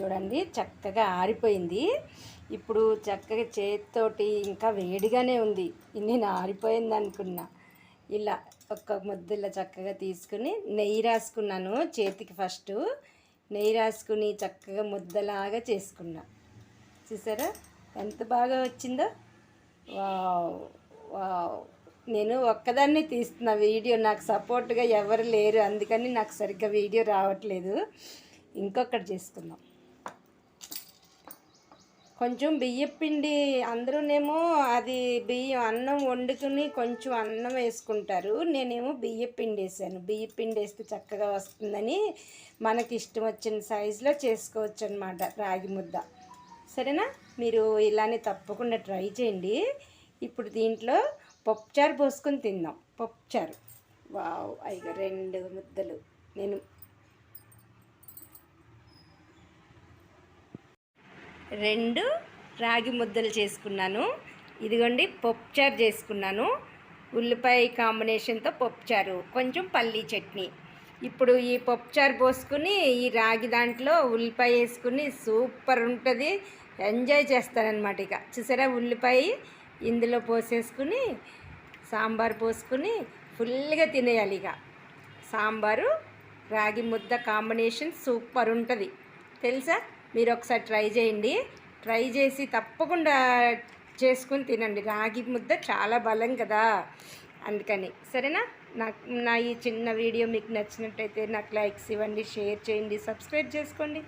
చూడండి చక్కగా ఆరిపోయింది. ఇప్పుడు చక్కగా చేతితోటి ఇంకా వేడిగానే ఉంది. నేను ఆరిపోయింది అనుకున్నా. ఇలా ఒక్క ముద్ద ఇలా చక్కగా తీసుకుని నెయ్యి రాసుకున్నాను చేతికి ఫస్ట్. నెయ్యి రాసుకుని చక్కగా ముద్దలాగా చేసుకున్నా. చూసారా? ఎంత బాగా వచ్చిందో? Wow wow. నేను ఒక్కదాన్ని తీస్తున్న వీడియో. నాకు సపోర్ట్గా ఎవరు లేరు. అందుకని నాకు సరిగ్గా వీడియో రావట్లేదు. ఇంకొకటి చేసుకుందాం. కొంచెం బియ్యం పిండి అందరూనేమో అది బియ్యం అన్నం వండుకుని కొంచెం అన్నం వేసుకుంటారు. నేనేమో బియ్యం పిండి వేసాను బియ్యం పిండి వేస్తే చక్కగా వస్తుందని మనకి ఇష్టం వచ్చిన సైజులో చేసుకోవచ్చు అనమాట రాగి ముద్ద. సరేనా? మీరు ఇలానే తప్పకుండా ట్రై చేయండి. ఇప్పుడు దీంట్లో పప్పుచారు పోసుకొని తిందాం. పప్పుచారు. వావ్ అయిగా రెండు ముద్దలు. నేను రెండు రాగి ముద్దలు చేసుకున్నాను. ఇదిగోండి పప్పుచారు చేసుకున్నాను. ఉల్లిపాయ కాంబినేషన్తో పప్పుచారు కొంచెం పల్లీ చట్నీ. ఇప్పుడు ఈ పప్పుచారు పోసుకుని ఈ రాగి దాంట్లో ఉల్లిపాయ వేసుకుని సూపర్ ఉంటుంది. ఎంజాయ్ చేస్తారనమాట ఇక. చూసారా ఉల్లిపాయ ఇందులో పోసేసుకుని సాంబార్ పోసుకుని ఫుల్గా తినేయాలి ఇక. సాంబారు రాగి ముద్ద కాంబినేషన్ సూపర్ ఉంటుంది. తెలుసా? మీరు ఒకసారి ట్రై చేయండి. ట్రై చేసి తప్పకుండా చేసుకుని తినండి. రాగి ముద్ద చాలా బలం కదా. అందుకని. సరేనా? నాకు నా ఈ చిన్న వీడియో మీకు నచ్చినట్టయితే నాకు లైక్స్ ఇవ్వండి షేర్ చేయండి సబ్స్క్రైబ్ చేసుకోండి.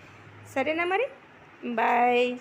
సరేనా మరి? బాయ్.